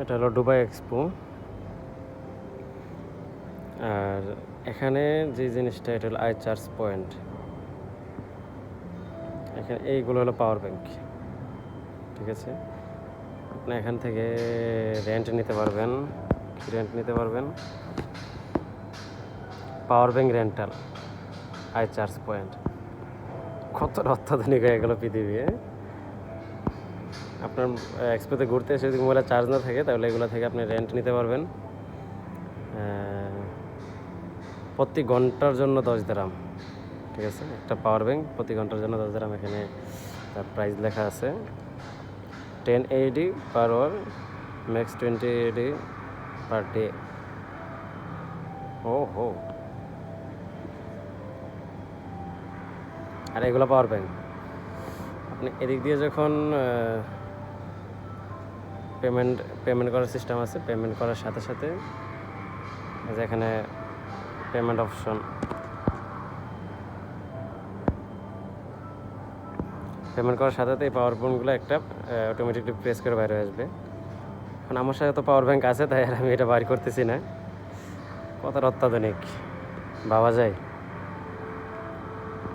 এটা হলো ডুবাই এক্সপো। আর এখানে যে জিনিসটা, এটা হলো আই চার্জ পয়েন্ট। এখানে এইগুলো হলো পাওয়ার ব্যাংক, ঠিক আছে? আপনি এখান থেকে রেন্ট নিতে পারবেন রেন্ট নিতে পারবেন? Power bank rental I charge point. কতটা অত্যাধুনিক হয়ে গেল পৃথিবী এ? আপনার এক্সপোতে ঘুরতে এসে যদি মোবাইলে চার্জ না থাকে, তাহলে এগুলো থেকে আপনি রেন্ট নিতে পারবেন। প্রতি ঘণ্টার জন্য দশ দারাম ঠিক আছে? একটা পাওয়ার ব্যাংক প্রতি ঘণ্টার জন্য দশ দারাম এখানে তার প্রাইস লেখা আছে। Ten AED per hour max twenty AED per day ও হো আর এগুলো পাওয়ার ব্যাংক আপনি এদিক দিয়ে যখন পেমেন্ট পেমেন্ট করার সিস্টেম আছে, পেমেন্ট করার সাথে সাথে এই যে এখানে পেমেন্ট অপশন। পেমেন্ট করার সাথে সাথে এই পাওয়ার ব্যাঙ্কগুলো একটা অটোমেটিকলি প্রেস করে বাইরে আসবে। এখন আমার সাথে তো পাওয়ার ব্যাংক আছে, তাই আর আমি এটা বাইর করতেছি না। কতটা অত্যাধুনিক। ভাবা যায়।